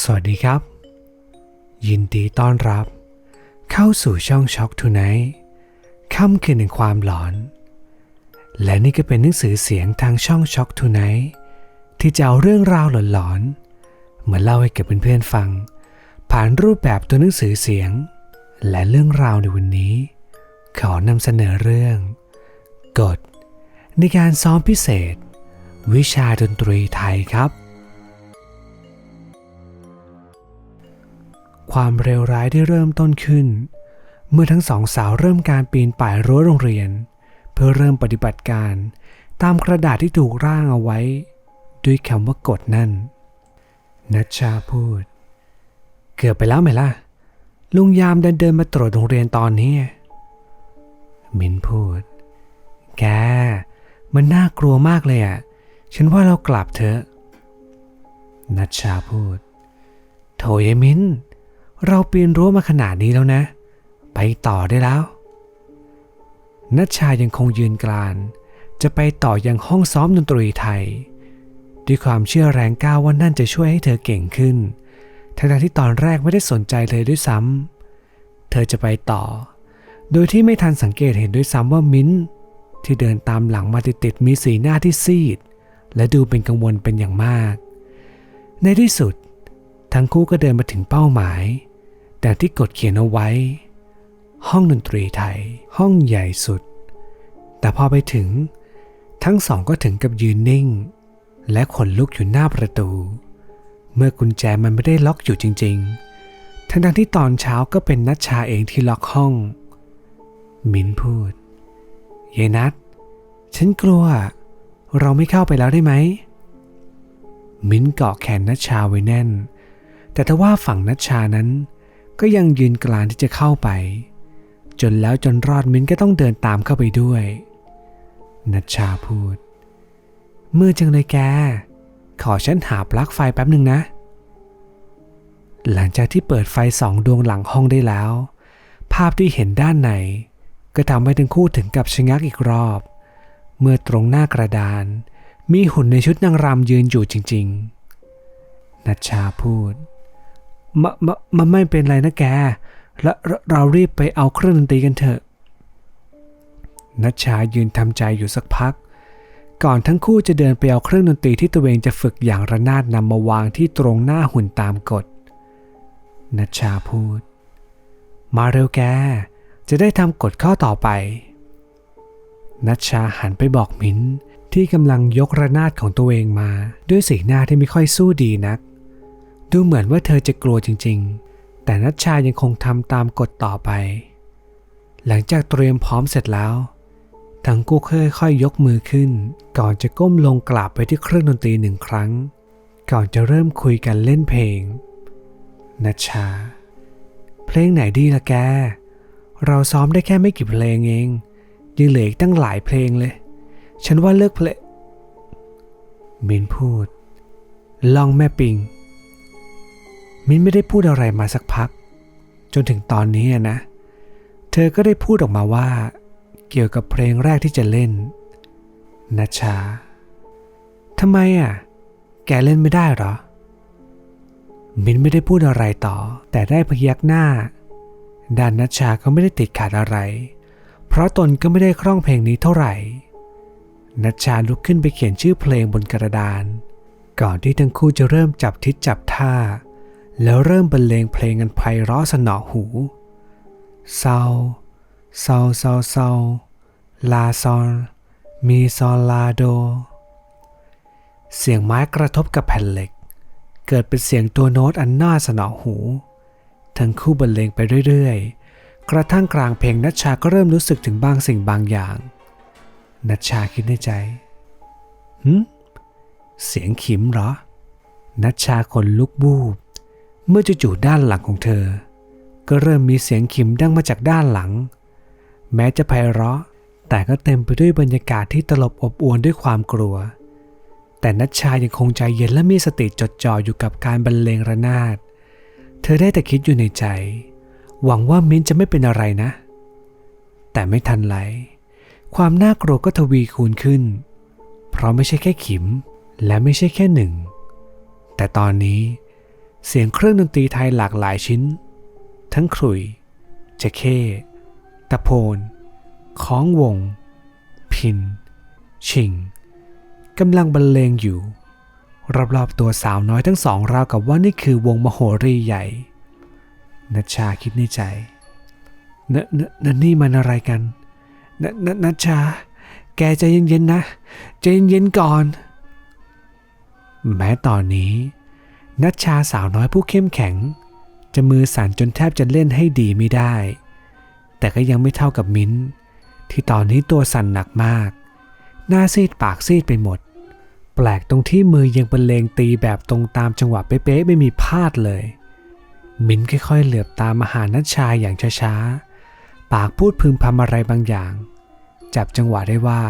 สวัสดีครับ ยินดีต้อนรับ เข้าสู่ช่องช็อกทูไนท์ค่ำคืนแห่งความหลอน และนี่ก็เป็นหนังสือเสียงทางช่องช็อกทูไนท์ที่จะเอาเรื่องราวหลอนๆมาเล่าให้กับเพื่อนๆฟัง ผ่านรูปแบบตัวหนังสือเสียง และเรื่องราวในวันนี้ ขอนำเสนอเรื่อง กฎ ในการซ้อมพิเศษ วิชาดนตรีไทยครับ ความเร็วร้ายได้เริ่มต้นขึ้น เมื่อทั้งสองสาวเริ่มการปีนป่ายรั้วโรงเรียน เพื่อเริ่มปฏิบัติการ ตามกระดาษที่ถูกร่างเอาไว้ ด้วยคำว่ากฎนั่นนัชชาพูด เกือบไปแล้วไหมล่ะ ลุงยามเดินเดินมาตรวจโรงเรียนตอนนี้ มินพูด แก มันน่ากลัวมากเลยอะ ฉันว่าเรากลับเถอะนัชชาพูด โถยายมิน เราปีนรั้วมาขนาดนี้แล้วนะ ไปต่อได้แล้วนัชชายังคงยืนกราน จะไปต่อยังห้องซ้อมดนตรีไทย ด้วยความเชื่อแรงกล้าว่านั่นจะช่วยให้เธอเก่งขึ้นทั้งที่ตอนแรกไม่ได้สนใจเลยด้วยซ้ำเธอจะไปต่อ โดยที่ไม่ทันสังเกตเห็นด้วยซ้ำว่ามิ้นท์ที่เดินตามหลังมาติดๆมีสีหน้าที่ซีด และดูเป็นกังวลเป็นอย่างมาก ในที่สุด ทั้งคู่ก็เดินมาถึงเป้าหมาย แต่ที่กดเขียนเอาไว้ ห้องดนตรีไทย ห้องใหญ่สุด แต่พอไปถึง ทั้งสองก็ถึงกับยืนนิ่ง และขนลุกอยู่หน้าประตู เมื่อกุญแจมันไม่ได้ล็อกอยู่จริง ๆ ทั้งๆที่ตอนเช้าก็เป็นนัชชาเองที่ล็อกห้อง มิ้นพูดเยนัทฉันกลัว เราไม่เข้าไปแล้วได้ไหม มิ้นเกาะแขนนัชชาไว้แน่น แต่ถ้าว่าฝั่งนัชชานั้น ก็ยังยืนกลานที่จะเข้าไป จนแล้วจนรอดมิ้นก็ต้องเดินตามเข้าไปด้วยนัชชาพูด มือจังเลยแก ขอฉันหาปลั๊กไฟแป๊บหนึ่งนะ หลังจากที่เปิดไฟสองดวงหลังห้องได้แล้ว ภาพที่เห็นด้านในก็ทำให้ทั้งคู่ถึงกับชะงักอีกรอบ เมื่อตรงหน้ากระดาน มีหุ่นในชุดนางรำยืนอยู่จริง ๆ นัชชาพูด มมมันไม่เป็นไรนะแก และเราเรารีบไปเอาเครื่องดนตรีกันเถอะนัชชายืนทำใจอยู่สักพัก ก่อนทั้งคู่จะเดินไปเอาเครื่องดนตรีที่ตัวเองจะฝึกอย่างระนาดนำมาวางที่ตรงหน้าหุ่นตามกฎนัชชาพูด มาเร็วแก จะได้ทำกฎข้อต่อไปนัชชาหันไปบอกมิ้นที่กำลังยกระนาดของตัวเองมา ด้วยสีหน้าที่ไม่ค่อยสู้ดีนัก ดูเหมือนว่าเธอจะกลัวจริงๆ แต่นัชชายังคงทำตามกฎต่อไป หลังจากเตรียมพร้อมเสร็จแล้ว ทั้งคู่ค่อยๆยกมือขึ้น ก่อนจะก้มลงกราบไปที่เครื่องดนตรีหนึ่งครั้ง ก่อนจะเริ่มคุยกันเล่นเพลง นัชชา เพลงไหนดีล่ะแก เราซ้อมได้แค่ไม่กี่เพลงเอง ยังเหลืออีกตั้งหลายเพลงเลย ฉันว่าเลิกเพลงมินพูด ลองแม่ปิง มินไม่ได้พูดอะไรมาสักพัก จนถึงตอนนี้นะ เธอก็ได้พูดออกมาว่า เกี่ยวกับเพลงแรกที่จะเล่นนัชชาทำไมอะ แกเล่นไม่ได้เหรอ มินไม่ได้พูดอะไรต่อ แต่ได้พยักหน้าด้านนัชชาก็ไม่ได้ติดขัดอะไร เพราะตนก็ไม่ได้คล่องเพลงนี้เท่าไหร่ นัชชาลุกขึ้นไปเขียนชื่อเพลงบนกระดาน ก่อนที่ทั้งคู่จะเริ่มจับทิศจับท่า แล้วเริ่มบรรเลงเพลงกันไพเราะสนอหูเศร้าเศร้าเศร้าเศร้าลาซอนมีซอลลาโด เสียงไม้กระทบกับแผ่นเหล็ก เกิดเป็นเสียงตัวโน้ตอันน่าสนอหู ทั้งคู่บรรเลงไปเรื่อยๆ กระทั่งกลางเพลงนัชชาก็เริ่มรู้สึกถึงบางสิ่งบางอย่าง นัชชาคิดในใจหืมเสียงขิมเหรอ นัชชาขนลุกบูบ เมื่อจู่ๆด้านหลังของเธอ ก็เริ่มมีเสียงขิมดังมาจากด้านหลัง แม้จะไพเราะ แต่ก็เต็มไปด้วยบรรยากาศที่ตลบอบอวนด้วยความกลัว แต่นัชชายังคงใจเย็นและมีสติจดจ่ออยู่กับการบรรเลงระนาด เธอได้แต่คิดอยู่ในใจ หวังว่ามิ้นจะไม่เป็นอะไรนะ แต่ไม่ทันไรความน่ากลัวก็ทวีคูณขึ้น เพราะไม่ใช่แค่ขิม และไม่ใช่แค่หนึ่ง แต่ตอนนี้ เสียงเครื่องดนตรีไทยหลากหลายชิ้น ทั้งขลุ่ยจะเข้ ตะโพนคล้องวง พิน ชิงกำลังบรรเลงอยู่ รอบๆตัวสาวน้อยทั้งสองราวกับว่านี่คือวงมโหรีใหญ่นัชชาคิดในใจนนนนี่มันอะไรกันนนนัชชา แกใจเย็นๆนะ ใจเย็นๆก่อน แม้ตอนนี้ นัชชาสาวน้อยผู้เข้มแข็ง จะมือสั่นจนแทบจะเล่นให้ดีไม่ได้ แต่ก็ยังไม่เท่ากับมิ้น ที่ตอนนี้ตัวสั่นหนักมาก หน้าซีดปากซีดไปหมด แปลกตรงที่มือยังเป็นเลงตีแบบตรงตามจังหวะเป๊ะๆไม่มีพลาดเลย มิ้นค่อยๆเหลือบตามมาหานัชชาอย่างช้าๆ ปากพูดพึมพำอะไรบางอย่าง จับจังหวะได้ว่า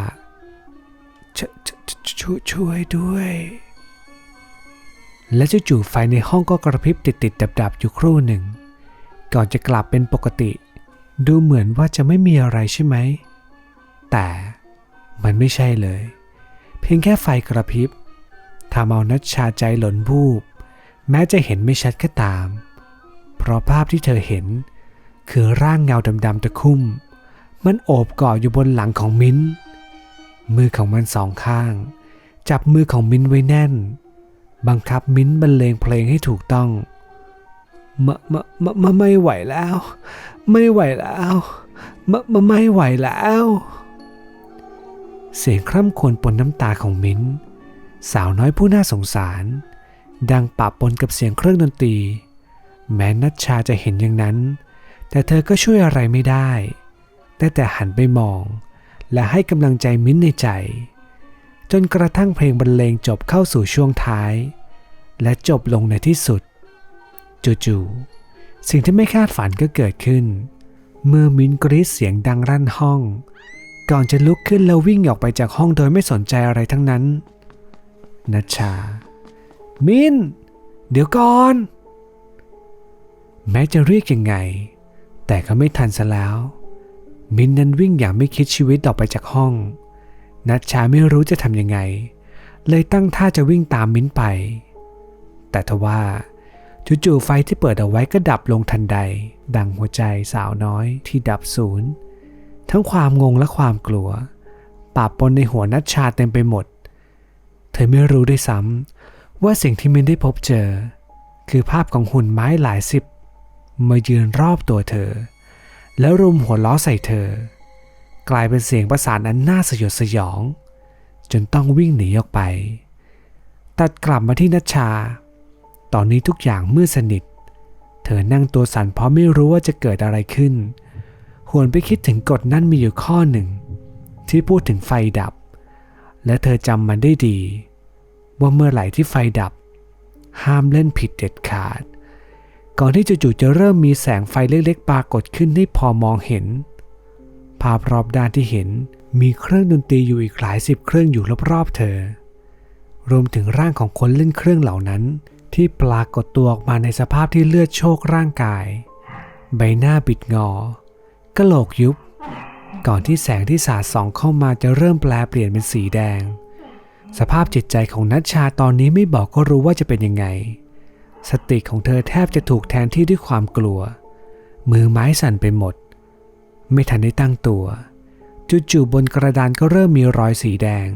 ชชชช่วยช่วยด้วย และจู่ๆไฟในห้องก็กระพริบติดติดดับๆอยู่ครู่หนึ่ง ก่อนจะกลับเป็นปกติ ดูเหมือนว่าจะไม่มีอะไรใช่ไหม แต่มันไม่ใช่เลย เพียงแค่ไฟกระพริบทำเอานัชชาใจหล่นวูบ แม้จะเห็นไม่ชัดก็ตาม เพราะภาพที่เธอเห็น คือร่างเงาดำๆตะคุ่ม มันโอบกอดอยู่บนหลังของมิ้น มือของมันสองข้าง จับมือของมิ้นไว้แน่น บังคับมิ้นท์บรรเลงเพลงให้ถูกต้องมะมะมะมะไม่ไหวแล้ว ไม่ไหวแล้วมะมะไม่ไหวแล้ว เสียงคร่ำครวญปนน้ำตาของมิ้น สาวน้อยผู้น่าสงสาร ดังปะปนกับเสียงเครื่องดนตรี แม้นัชชาจะเห็นอย่างนั้น แต่เธอก็ช่วยอะไรไม่ได้ได้แต่หันไปมอง และให้กำลังใจมิ้นในใจ จนกระทั่งเพลงบรรเลงจบเข้าสู่ช่วงท้าย และจบลงในที่สุด จู่ๆสิ่งที่ไม่คาดฝันก็เกิดขึ้น เมื่อมิ้นกรีดเสียงดังรั่นห้อง ก่อนจะลุกขึ้นแล้ววิ่งออกไปจากห้องโดยไม่สนใจอะไรทั้งนั้นนัชชา มิน เดี๋ยวก่อน แม้จะเรียกยังไง แต่ก็ไม่ทันซะแล้ว มินนั้นวิ่งอย่างไม่คิดชีวิตออกไปจากห้อง นัชชาไม่รู้จะทำยังไง เลยตั้งท่าจะวิ่งตามมิ้นไป แต่ทว่าจู่ๆไฟที่เปิดเอาไว้ก็ดับลงทันใด ดังหัวใจสาวน้อยที่ดับศูนย์ ทั้งความงงและความกลัวปาปนในหัวนัชชาเต็มไปหมด เธอไม่รู้ด้วยซ้ำว่าสิ่งที่มินได้พบเจอ คือภาพของหุ่นไม้หลายสิบมายืนรอบตัวเธอ แล้วรุมหัวล้อใส่เธอ กลายเป็นเสียงประสานอันน่าสยดสยอง จนต้องวิ่งหนีออกไป ตัดกลับมาที่นัชชา ตอนนี้ทุกอย่างมืดสนิท เธอนั่งตัวสั่นเพราะไม่รู้ว่าจะเกิดอะไรขึ้น หวนไปคิดถึงกฎนั่นมีอยู่ข้อหนึ่ง ที่พูดถึงไฟดับ และเธอจำมันได้ดี ว่าเมื่อไหร่ที่ไฟดับ ห้ามเล่นผิดเด็ดขาด ก่อนที่จู่ๆจะเริ่มมีแสงไฟเล็กๆปรากฏขึ้นให้พอมองเห็น ภาพรอบด้านที่เห็นมีเครื่องดนตรีอยู่อีกหลายสิบเครื่องอยู่รอบๆเธอ รวมถึงร่างของคนเล่นเครื่องเหล่านั้น ที่ปรากฏตัวออกมาในสภาพที่เลือดโชกร่างกาย ใบหน้าบิดงอกระโหลกยุบ ก่อนที่แสงที่สาดส่องเข้ามาจะเริ่มแปลเปลี่ยนเป็นสีแดง สภาพจิตใจของนัชชาตอนนี้ไม่บอกก็รู้ว่าจะเป็นยังไง สติของเธอแทบจะถูกแทนที่ด้วยความกลัว มือไม้สั่นไปหมด ไม่ทันได้ตั้งตัว จู่ๆบนกระดานก็เริ่มมีรอยสีแดง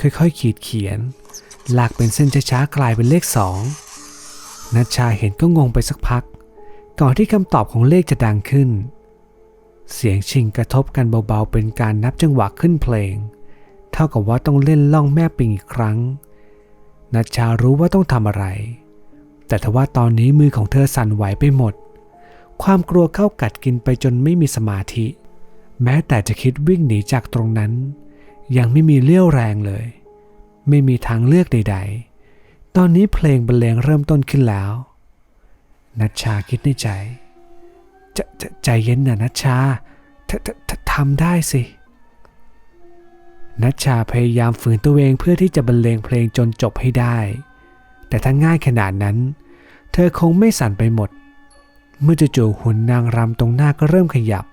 ค่อยๆ ขีดเขียน ลากเป็นเส้นช้าๆ กลายเป็นเลขสองนัชชาเห็นก็งงไปสักพัก ก่อนที่คำตอบของเลขจะดังขึ้น เสียงชิงกระทบกันเบาๆ เป็นการนับจังหวะขึ้นเพลง เท่ากับว่าต้องเล่นล่องแม่ปิงอีกครั้ง นัชชารู้ว่าต้องทำอะไร แต่ทว่าตอนนี้มือของเธอสั่นไหวไปหมด ความกลัวเข้ากัดกินไปจนไม่มีสมาธิ แม้แต่จะคิดวิ่งหนีจากตรงนั้น ยังไม่มีเลี้ยวแรงเลย ไม่มีทางเลือกใด ๆ ตอนนี้เพลงบรรเลงเริ่มต้นขึ้นแล้ว นัชชาคิดในใจจะจะใจเย็นนะนัชชาททททำได้สิ นัชชาพยายามฝืนตัวเองเพื่อที่จะบรรเลงเพลงจนจบให้ได้ แต่ถ้าง่ายขนาดนั้น เธอคงไม่สั่นไปหมด เมื่อจู่ๆหุ่นนางรำตรงหน้าก็เริ่มขยับ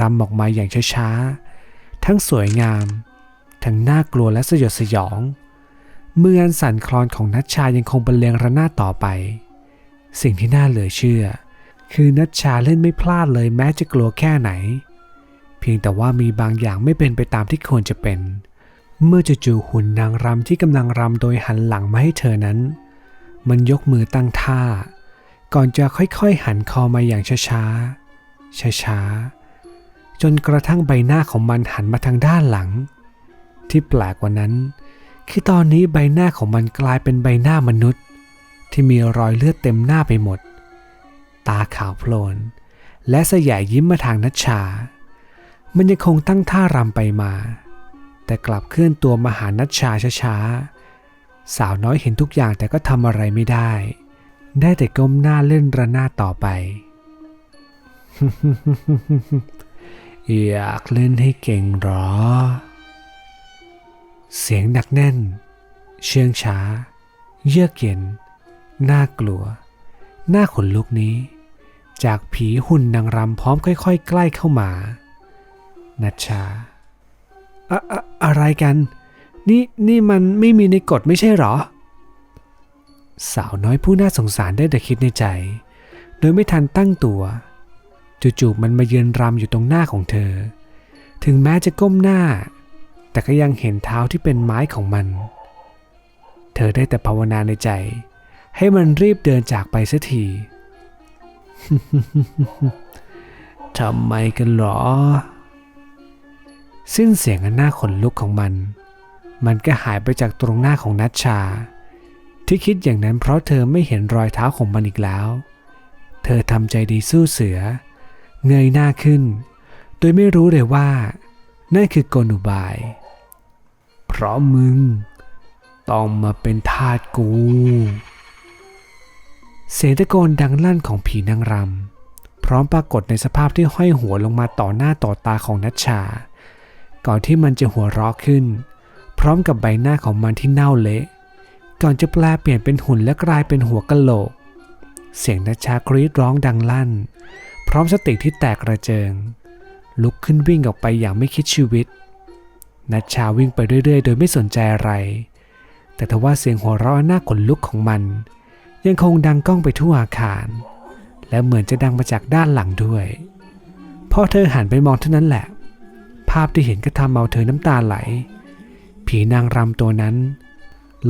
รำออกมาอย่างช้าๆ ทั้งสวยงาม ทั้งน่ากลัวและสยดสยอง เมืออันสั่นคลอนของนัชชายังคงบรรเลงระนาดต่อไป สิ่งที่น่าเหลือเชื่อ คือนัชชาเล่นไม่พลาดเลยแม้จะกลัวแค่ไหน เพียงแต่ว่ามีบางอย่างไม่เป็นไปตามที่ควรจะเป็น เมื่อจู่ๆหุ่นนางรำที่กำลังรำโดยหันหลังมาให้เธอนั้น มันยกมือตั้งท่า ก่อนจะค่อยๆ หันคอมาอย่างช้าๆ ช้าๆ จนกระทั่งใบหน้าของมันหันมาทางด้านหลัง ที่แปลกกว่านั้น คือตอนนี้ใบหน้าของมันกลายเป็นใบหน้ามนุษย์ ที่มีรอยเลือดเต็มหน้าไปหมด ตาขาวโพลน และสยายยิ้มมาทางนัชชา มันยังคงตั้งท่ารำไปมา แต่กลับเคลื่อนตัวมาหานัชชาช้าๆ สาวน้อยเห็นทุกอย่างแต่ก็ทำอะไรไม่ได้ ได้แต่ก้มหน้าเล่นระนาดต่อไป อยากเล่นให้เก่งหรอ เสียงหนักแน่น เชื่องช้า เยือกเย็น น่ากลัว หน่าขนลุกนี้ จากผีหุ่นนางรำพร้อมค่อยๆ ใกล้เข้ามา นัชชาอะอะอะไรกัน นี่นี่มันไม่มีในกฎไม่ใช่หรอ สาวน้อยผู้น่าสงสารได้แต่คิดในใจ โดยไม่ทันตั้งตัว จู่ๆมันมาเยือนรำอยู่ตรงหน้าของเธอ ถึงแม้จะก้มหน้า แต่ก็ยังเห็นเท้าที่เป็นไม้ของมัน เธอได้แต่ภาวนาในใจ ให้มันรีบเดินจากไปเสียทีทำไมกันหรอ สิ้นเสียงอันน่าขนลุกของมัน มันก็หายไปจากตรงหน้าของนัชชา ที่คิดอย่างนั้นเพราะเธอไม่เห็นรอยเท้าของมันอีกแล้ว เธอทำใจดีสู้เสือ เงยหน้าขึ้น โดยไม่รู้เลยว่า นั่นคือกลอุบาย เพราะมึง ต้องมาเป็นทาสกู เสียงตะโกนดังลั่นของผีนางรำพร้อมปรากฏในสภาพที่ห้อยหัวลงมาต่อหน้าต่อตาของนัชชา ก่อนที่มันจะหัวเราะขึ้น พร้อมกับใบหน้าของมันที่เน่าเละ ก่อนจะแปลเปลี่ยนเป็นหุ่นและกลายเป็นหัวกะโหลก เสียงนัชชากรีดร้องดังลั่น พร้อมสติที่แตกกระเจิง ลุกขึ้นวิ่งออกไปอย่างไม่คิดชีวิต นัชชาวิ่งไปเรื่อย ๆ โดยไม่สนใจอะไร แต่ทว่าเสียงหัวเราะหน้าขนลุกของมัน ยังคงดังก้องไปทั่วอาคาร และเหมือนจะดังมาจากด้านหลังด้วยพอเธอหันไปมองเท่านั้นแหละ ภาพที่เห็นก็ทำเอาเธอน้ำตาไหล ผีนางรำตัวนั้น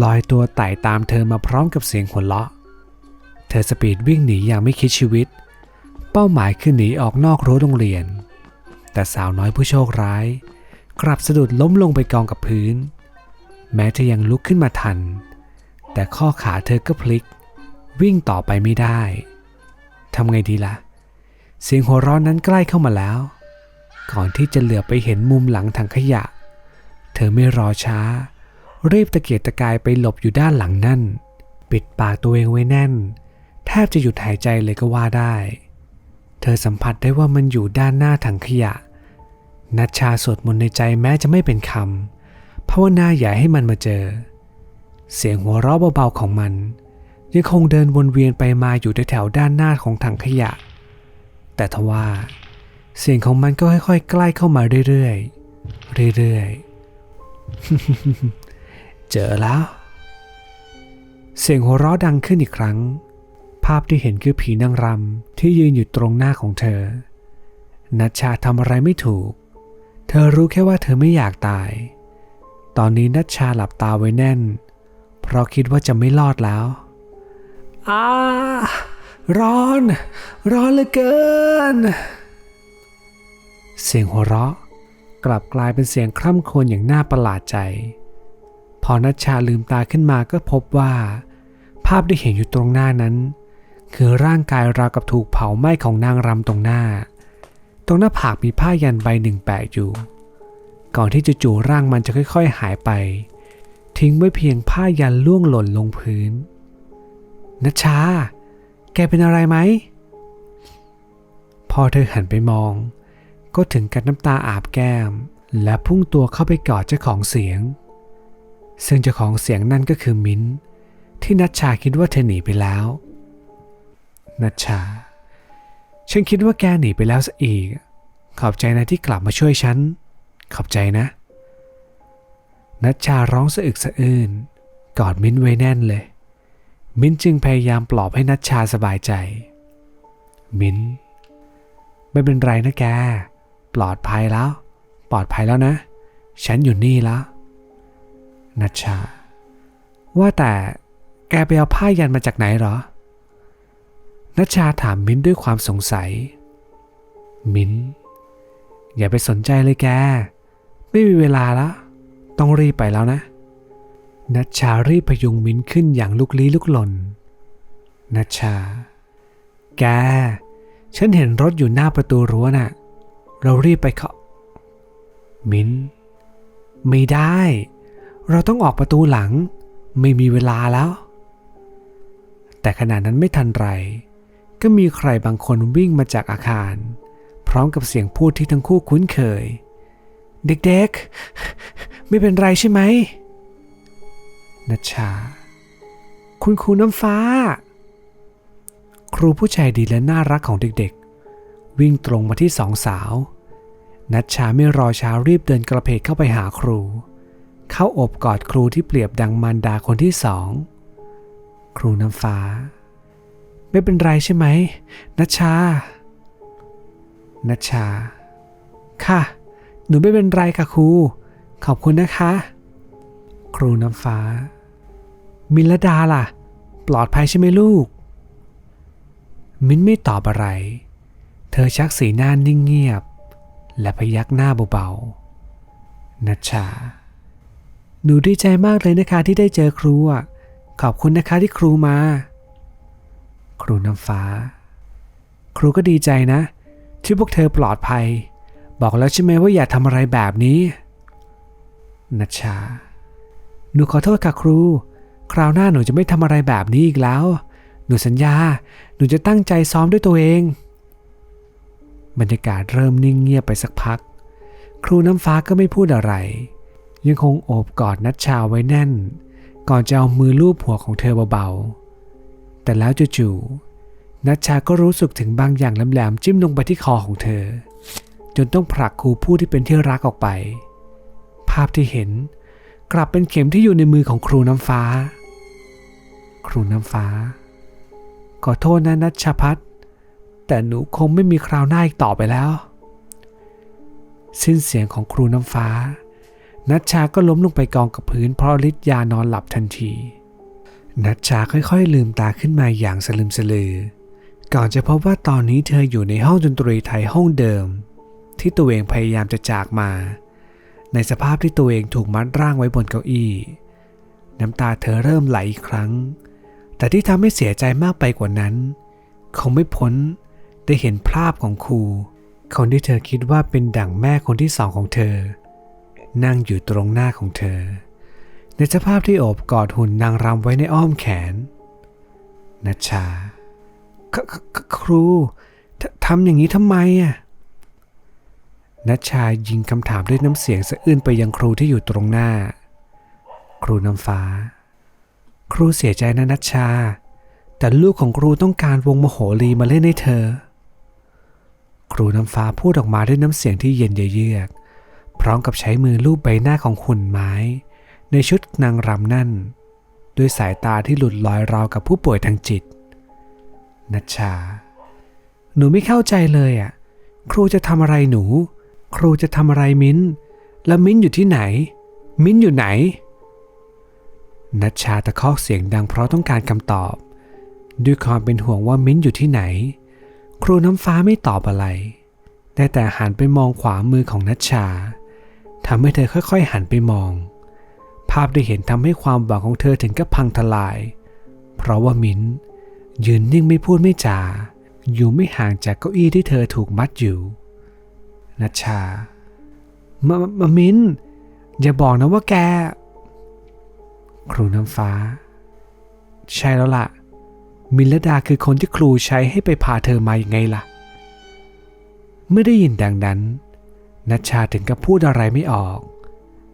ลอยตัวไต่ตามเธอมาพร้อมกับเสียงหัวเราะ เธอสปีดวิ่งหนีอย่างไม่คิดชีวิต เป้าหมายคือหนีออกนอกรั้วโรงเรียน แต่สาวน้อยผู้โชคร้าย กลับสะดุดล้มลงไปกองกับพื้น แม้จะยังลุกขึ้นมาทัน แต่ข้อขาเธอก็พลิก วิ่งต่อไปไม่ได้ทำไงดีล่ะ เสียงหัวเราะนั้นใกล้เข้ามาแล้ว ก่อนที่จะเหลือไปเห็นมุมหลังถังขยะ เธอไม่รอช้า รีบตะเกียกตะกายไปหลบอยู่ด้านหลังนั่น ปิดปากตัวเองไว้แน่น แทบจะหยุดหายใจเลยก็ว่าได้ เธอสัมผัสได้ว่ามันอยู่ด้านหน้าถังขยะ นัชชาสวดมนต์ในใจแม้จะไม่เป็นคำภาวนาอย่าให้มันมาเจอ เสียงหัวเราะเบาๆของมันยังคงเดินวนเวียนไปมาอยู่แถวๆด้านหน้าของถังขยะ แต่ทว่า เสียงของมันก็ค่อยๆ ใกล้เข้ามาเรื่อยๆ เรื่อยๆ เจอแล้ว เสียงหัวเราะดังขึ้นอีกครั้ง ภาพที่เห็นคือผีนางรำที่ยืนอยู่ตรงหน้าของเธอ นัชชาทำอะไรไม่ถูก เธอรู้แค่ว่าเธอไม่อยากตาย ตอนนี้นัชชาหลับตาไว้แน่น เพราะคิดว่าจะไม่รอดแล้วอ้าร้อน ร้อนเหลือเกิน เสียงหัวเราะ กลับกลายเป็นเสียงคร่ำครวญอย่างน่าประหลาดใจ อนัชชาลืมตาขึ้นมาก็พบว่า ภาพที่เห็นอยู่ตรงหน้านั้น คือร่างกายราวกับถูกเผาไหม้ของนางรำตรงหน้า ตรงหน้าผากมีผ้ายันใบหนึ่งแปะอยู่ ก่อนที่จู่ๆร่างมันจะค่อย ๆ หายไป ทิ้งไว้เพียงผ้ายันล่วงหล่นลงพื้นนัชชา แกเป็นอะไรไหม พอเธอหันไปมอง ก็ถึงกับน้ำตาอาบแก้ม และพุ่งตัวเข้าไปกอดเจ้าของเสียง ซึ่งเจ้าของเสียงนั่นก็คือมิ้น ที่นัชชาคิดว่าเธอหนีไปแล้ว นัชชา ฉันคิดว่าแกหนีไปแล้วซะอีก ขอบใจนะที่กลับมาช่วยฉัน ขอบใจนะ นัชชาร้องสะอึกสะอื้นกอดมิ้นไว้แน่นเลย มิ้นจึงพยายามปลอบให้นัชชาสบายใจ มิ้น ไม่เป็นไรนะแก ปลอดภัยแล้ว ปลอดภัยแล้วนะ ฉันอยู่นี่แล้ว นัชชา ว่าแต่แกไปเอาผ้ายันมาจากไหนเหรอ นัชชาถามมิ้นด้วยความสงสัย มิ้น อย่าไปสนใจเลยแก ไม่มีเวลาแล้วต้องรีบไปแล้วนะ นัชชารีบพยุงมิ้นขึ้นอย่างลุกลี้ลุกลนนัชชา แก ฉันเห็นรถอยู่หน้าประตูรั้วน่ะ เรารีบไปเคาะมิ้น ไม่ได้ เราต้องออกประตูหลัง ไม่มีเวลาแล้ว แต่ขณะนั้นไม่ทันไร ก็มีใครบางคนวิ่งมาจากอาคาร พร้อมกับเสียงพูดที่ทั้งคู่คุ้นเคย เด็กๆ ไม่เป็นไรใช่ไหมนัชชา คุณครูน้ำฟ้า ครูผู้ชายดีและน่ารักของเด็กๆ วิ่งตรงมาที่สองสาว นัชชาไม่รอช้ารีบเดินกระเพกเข้าไปหาครู เข้าอบกอดครูที่เปรียบดังมารดาคนที่สอง ครูน้ำฟ้า ไม่เป็นไรใช่ไหมนัชชานัชชา ค่ะ หนูไม่เป็นไรค่ะครู ขอบคุณนะคะ ครูน้ำฟ้า มินลดาล่ะ ปลอดภัยใช่ไหมลูก มิ้นไม่ตอบอะไร เธอชักสีหน้านิ่งเงียบ และพยักหน้าเบาๆนัชชา หนูดีใจมากเลยนะคะที่ได้เจอครูอะ ขอบคุณนะคะที่ครูมา ครูน้ำฟ้า ครูก็ดีใจนะ ที่พวกเธอปลอดภัย บอกแล้วใช่ไหมว่าอย่าทำอะไรแบบนี้นัชชา หนูขอโทษค่ะครู คราวหน้าหนูจะไม่ทำอะไรแบบนี้อีกแล้ว หนูสัญญา หนูจะตั้งใจซ้อมด้วยตัวเอง บรรยากาศเริ่มนิ่งเงียบไปสักพัก ครูน้ำฟ้าก็ไม่พูดอะไร ยังคงโอบกอดนัชชาไว้แน่น ก่อนจะเอามือลูบหัวของเธอเบาๆ แต่แล้วจู่ๆนัชชาก็รู้สึกถึงบางอย่างแหลมๆจิ้มลงไปที่คอของเธอ จนต้องผลักครูผู้ที่เป็นที่รักออกไป ภาพที่เห็นกลับเป็นเข็มที่อยู่ในมือของครูน้ำฟ้า ครูน้ำฟ้า ขอโทษนะนัชพัฒน์แต่หนูคงไม่มีคราวหน้าอีกต่อไปแล้ว สิ้นเสียงของครูน้ำฟ้า นัชชาก็ล้มลงไปกองกับพื้นเพราะฤทธิ์ยานอนหลับทันที นัชชาค่อยๆ ลืมตาขึ้นมาอย่างสลึมสลือ ก่อนจะพบว่าตอนนี้เธออยู่ในห้องดนตรีไทยห้องเดิม ที่ตัวเองพยายามจะจากมา ในสภาพที่ตัวเองถูกมัดร่างไว้บนเก้าอี้ น้ำตาเธอเริ่มไหลอีกครั้ง แต่ที่ทำให้เสียใจมากไปกว่านั้น คงไม่พ้นได้เห็นภาพของครูคนที่เธอคิดว่าเป็นดั่งแม่คนที่สองของเธอ นั่งอยู่ตรงหน้าของเธอ ในสภาพที่โอบกอดหุ่นนางรำไว้ในอ้อมแขนนัชชาครูททำอย่างนี้ทำไมอะนัชชายิงคำถามด้วยน้ำเสียงสะอื้นไปยังครูที่อยู่ตรงหน้า ครูน้ำฟ้า ครูเสียใจนะนัชชา แต่ลูกของครูต้องการวงมโหรีมาเล่นให้เธอ ครูน้ำฟ้าพูดออกมาด้วยน้ำเสียงที่เย็นเยือก พร้อมกับใช้มือลูบใบหน้าของหุ่นไม้ ในชุดนางรำนั่น ด้วยสายตาที่หลุดลอยราวกับผู้ป่วยทางจิต นัชชา หนูไม่เข้าใจเลยอะ ครูจะทำอะไรหนู ครูจะทำอะไรมิ้น แล้วมิ้นอยู่ที่ไหน มิ้นอยู่ไหน นัชชาตะคอกเสียงดังเพราะต้องการคำตอบ ด้วยความเป็นห่วงว่ามิ้นอยู่ที่ไหน ครูน้ำฟ้าไม่ตอบอะไร ได้แต่หันไปมองขวามือของนัชชา ทำให้เธอค่อยๆหันไปมอง ภาพที่เห็นทำให้ความหวังของเธอถึงกับพังทลาย เพราะว่ามิ้นยืนนิ่งไม่พูดไม่จา อยู่ไม่ห่างจากเก้าอี้ที่เธอถูกมัดอยู่นัชชามามามิ้น อย่าบอกนะว่าแก ครูน้ำฟ้า ใช่แล้วล่ะ มินลดาคือคนที่ครูใช้ให้ไปพาเธอมาอย่างไงล่ะ เมื่อได้ยินดังนั้น นัชชาถึงกับพูดอะไรไม่ออก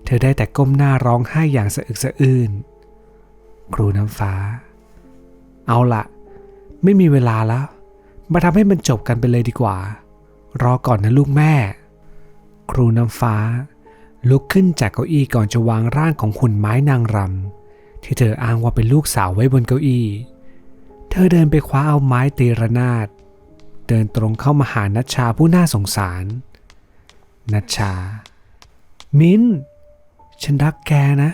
เธอได้แต่ก้มหน้าร้องไห้อย่างสะอึกสะอื้น ครูน้ำฟ้า เอาละไม่มีเวลาแล้ว มาทำให้มันจบกันไปเลยดีกว่า รอก่อนนะลูกแม่ ครูน้ำฟ้า ลุกขึ้นจากเก้าอี้ก่อนจะวางร่างของหุ่นไม้นางรำที่เธออ้างว่าเป็นลูกสาวไว้บนเก้าอี้ เธอเดินไปคว้าเอาไม้ตีระนาด เดินตรงเข้ามาหานัชชาผู้น่าสงสาร นัชชา มิ้น ฉันรักแกนะ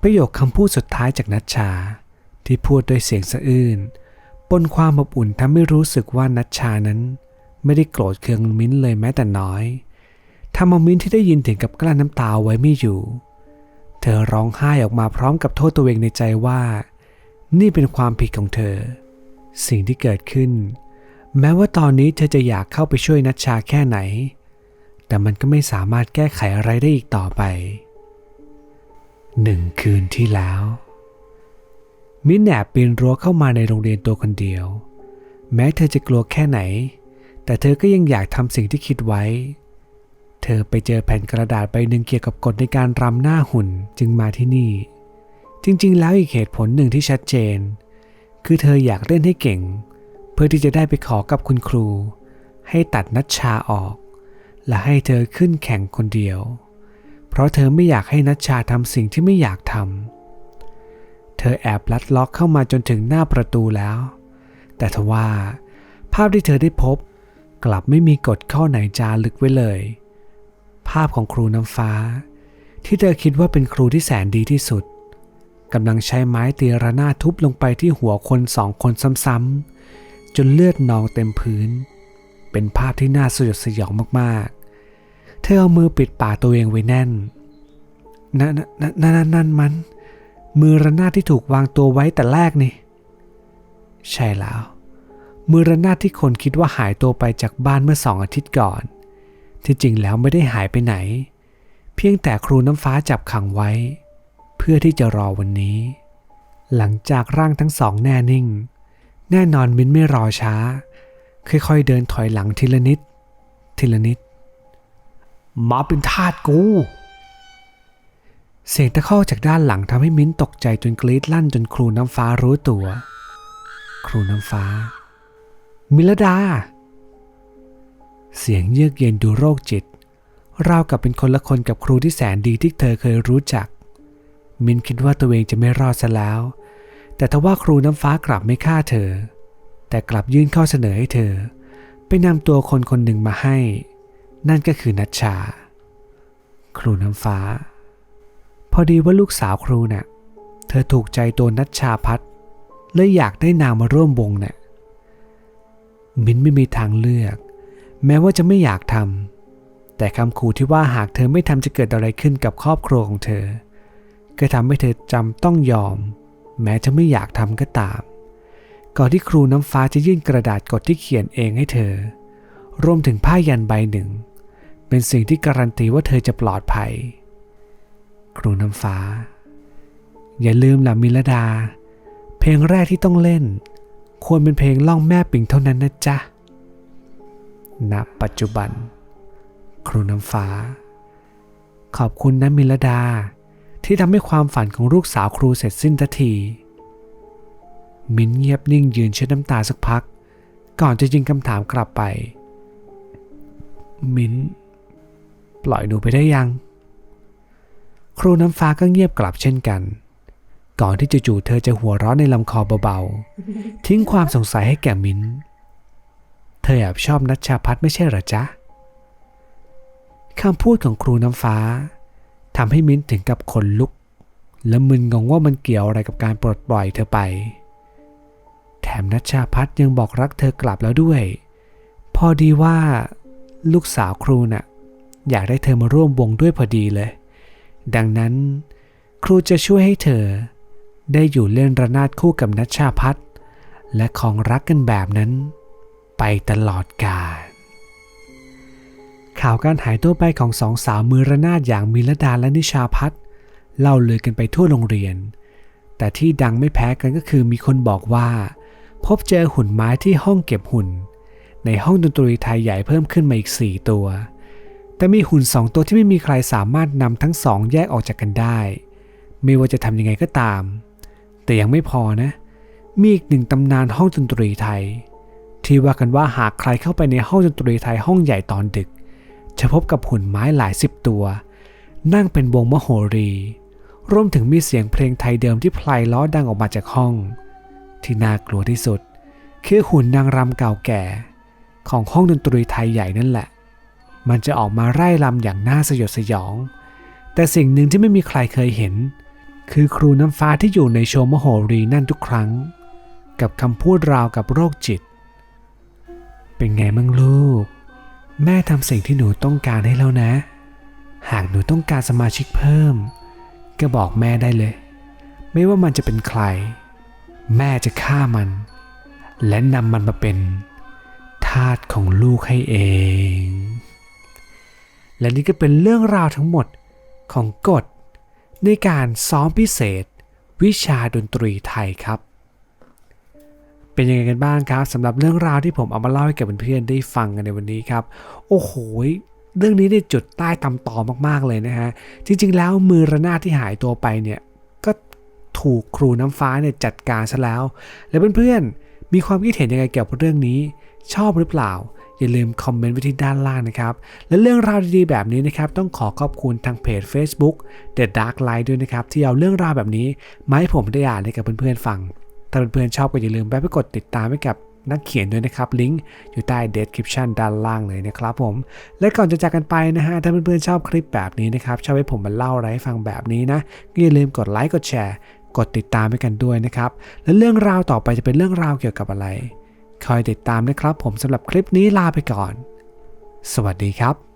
ประโยคคำพูดสุดท้ายจากนัชชา ที่พูดด้วยเสียงสะอื้นปนความอบอุ่นทำให้รู้สึกว่านัชชานั้น ไม่ได้โกรธเคืองมิ้นเลยแม้แต่น้อยทำเอามิ้นที่ได้ยินถึงกับกลั้นน้ำตาไว้ไม่อยู่ เธอร้องไห้ออกมาพร้อมกับโทษตัวเองในใจว่า นี่เป็นความผิดของเธอ สิ่งที่เกิดขึ้น แม้ว่าตอนนี้เธอจะอยากเข้าไปช่วยนัชชาแค่ไหน แต่มันก็ไม่สามารถแก้ไขอะไรได้อีกต่อไปหนึ่งคืนที่แล้ว มิ้นแอบปีนรั้วเข้ามาในโรงเรียนตัวคนเดียว แม้เธอจะกลัวแค่ไหน แต่เธอก็ยังอยากทำสิ่งที่คิดไว้ เธอไปเจอแผ่นกระดาษใบหนึ่งเกี่ยวกับกฎในการรำหน้าหุ่นจึงมาที่นี่ จริงๆ แล้วอีกเหตุผลหนึ่งที่ชัดเจน คือเธออยากเล่นให้เก่ง พื่อที่จะได้ไปขอกับคุณครู ให้ตัดนัชชาออก และให้เธอขึ้นแข่งคนเดียว เพราะเธอไม่อยากให้นัชชาทำสิ่งที่ไม่อยากทำเธอแอบลัดล็อกเข้ามาจนถึงหน้าประตูแล้ว แต่ทว่า ภาพที่เธอได้พบ กลับไม่มีกฎข้อไหนจารึกไว้เลย ภาพของครูน้ำฟ้า ที่เธอคิดว่าเป็นครูที่แสนดีที่สุดกำลังใช้ไม้ตีระนาดทุบลงไปที่หัวคนสองคนซ้ำๆ จนเลือดนองเต็มพื้น เป็นภาพที่น่าสยดสยองมากๆ เธอเอามือปิดปากตัวเองไว้แน่นนั่นนั่นนั่นนั่นมัน มือระนาดที่ถูกวางตัวไว้แต่แรกนี่ ใช่แล้ว มือระนาดที่คนคิดว่าหายตัวไปจากบ้านเมื่อสองอาทิตย์ก่อน ที่จริงแล้วไม่ได้หายไปไหน เพียงแต่ครูน้ำฟ้าจับขังไว้ เพื่อที่จะรอวันนี้ หลังจากร่างทั้งสองแน่นิ่ง แน่นอนมินไม่รอช้า ค่อยๆเดินถอยหลังทีละนิด ทีละนิด มาเป็นทาสกู เสียงตะคอจากด้านหลังทำให้มิ้นตกใจจนกรีดลั่นจนครูน้ำฟ้ารู้ตัว ครูน้ำฟ้า มิลดา เสียงเยือกเย็นดูโรคจิตราวกับเป็นคนละคนกับครูที่แสนดีที่เธอเคยรู้จัก มินคิดว่าตัวเองจะไม่รอดซะแล้ว แต่ทว่าครูน้ำฟ้ากลับไม่ฆ่าเธอ แต่กลับยื่นข้อเสนอให้เธอ ไปนำตัวคนคนหนึ่งมาให้ นั่นก็คือนัชชา ครูน้ำฟ้า พอดีว่าลูกสาวครูเนะ่ะ เธอถูกใจตัวนัชชาพัฒน์เลยอยากได้นางมาร่วมวงเนะ่ะมินไม่มีทางเลือก แม้ว่าจะไม่อยากทำแต่คำขู่ที่ว่าหากเธอไม่ทำจะเกิดอะไรขึ้นกับครอบครัวของเธอ ก็ทำให้เธอจำต้องยอม แม้จะไม่อยากทำก็ตาม ก่อนที่ครูน้ำฟ้าจะยื่นกระดาษกดที่เขียนเองให้เธอ รวมถึงผ้ายันใบหนึ่ง เป็นสิ่งที่การันตีว่าเธอจะปลอดภัย ครูน้ำฟ้า อย่าลืมล่ะมิลดา เพลงแรกที่ต้องเล่น ควรเป็นเพลงล่องแม่ปิงเท่านั้นนะจ๊ะณปัจจุบัน ครูน้ำฟ้า ขอบคุณนะมิลดา ที่ทำให้ความฝันของลูกสาวครูเสร็จสิ้นทันที มิ้นเงียบนิ่งยืนเช็ดน้ำตาสักพัก ก่อนจะยิงคำถามกลับไป มิ้น ปล่อยหนูไปได้ยัง ครูน้ำฟ้าก็เงียบกลับเช่นกัน ก่อนที่จะจู่เธอจะหัวเราะในลำคอเบาๆ ทิ้งความสงสัยให้แก่มิ้น เธอแอบชอบนัชชาพัฒน์ไม่ใช่หรอจ๊ะคำพูดของครูน้ำฟ้า ทำให้มิ้นถึงกับขนลุก และมึนงงว่ามันเกี่ยวอะไรกับการปลดปล่อยเธอไป แถมนัชชาพัฒน์ยังบอกรักเธอกลับแล้วด้วย พอดีว่า ลูกสาวครูน่ะ อยากได้เธอมาร่วมวงด้วยพอดีเลย ดังนั้น ครูจะช่วยให้เธอ ได้อยู่เล่นระนาดคู่กับนัชชาพัฒน์และของรักกันแบบนั้น ไปตลอดกาล ข่าวการหายตัวไปของสองสาวมือระนาดอย่างมิลดาและนิชาพัฒน์เล่าลือกันไปทั่วโรงเรียน แต่ที่ดังไม่แพ้กันก็คือมีคนบอกว่า พบเจอหุ่นไม้ที่ห้องเก็บหุ่น ในห้องดนตรีไทยใหญ่เพิ่มขึ้นมาอีก 4 ตัว แต่มีหุ่นสองตัวที่ไม่มีใครสามารถนำทั้งสองแยกออกจากกันได้ ไม่ว่าจะทำยังไงก็ตาม แต่ยังไม่พอนะ มีอีกหนึ่งตำนานห้องดนตรีไทย ที่ว่ากันว่าหากใครเข้าไปในห้องดนตรีไทยห้องใหญ่ตอนดึก จะพบกับหุ่นไม้หลายสิบตัว นั่งเป็นวงมโหรี รวมถึงมีเสียงเพลงไทยเดิมที่ไพเราะดังออกมาจากห้อง ที่น่ากลัวที่สุด คือหุ่นนางรำเก่าแก่ ของห้องดนตรีไทยใหญ่นั่นแหละ มันจะออกมาไร่รำอย่างน่าสยดสยอง แต่สิ่งหนึ่งที่ไม่มีใครเคยเห็น คือครูน้ำฟ้าที่อยู่ในโชว์มโหรีนั่นทุกครั้ง กับคำพูดราวกับโรคจิต เป็นไงมั่งลูก แม่ทำสิ่งที่หนูต้องการให้แล้วนะ หากหนูต้องการสมาชิกเพิ่ม ก็บอกแม่ได้เลย ไม่ว่ามันจะเป็นใคร แม่จะฆ่ามัน และนำมันมาเป็นทาสของลูกให้เอง และนี่ก็เป็นเรื่องราวทั้งหมดของกฎในการซ้อมพิเศษ วิชาดนตรีไทยครับ เป็นยังไงกันบ้างครับสำหรับเรื่องราวที่ผมเอามาเล่าให้กับเพื่อนๆได้ฟังกันในวันนี้ครับ โอ้โหเรื่องนี้ได้จุดใต้ตำตอมากๆเลยนะฮะจริง ๆ แล้วมือระนาดที่หายตัวไปเนี่ยก็ถูกครูน้ำฟ้าเนี่ยจัดการซะแล้ว แล้วเพื่อนๆมีความคิดเห็นยังไงเกี่ยวกับเรื่องนี้ ชอบหรือเปล่าอย่าลืมคอมเมนต์ไว้ที่ด้านล่างนะครับ และเรื่องราวดีๆแบบนี้นะครับ ต้องขอขอบคุณทางเพจ Facebook The Dark Light ด้วยนะครับ ที่เอาเรื่องราวแบบนี้มาให้ผมได้อ่านให้กับเพื่อนๆฟัง ถ้าเพื่อนๆชอบก็อย่าลืมแวะไปกดติดตามให้กับนักเขียนด้วยนะครับ ลิงก์อยู่ใต้ description ด้านล่างเลยนะครับผม และก่อนจะจากกันไปนะฮะ ถ้าเพื่อนๆชอบคลิปแบบนี้นะครับ ชอบให้ผมมาเล่าอะไรให้ฟังแบบนี้นะ ก็อย่าลืมกดไลค์ กดแชร์ กดติดตามให้กันด้วยนะครับ และเรื่องราวต่อไปจะเป็นเรื่องราวเกี่ยวกับอะไร คอยติดตามนะครับผมสำหรับคลิปนี้ลาไปก่อน สวัสดีครับ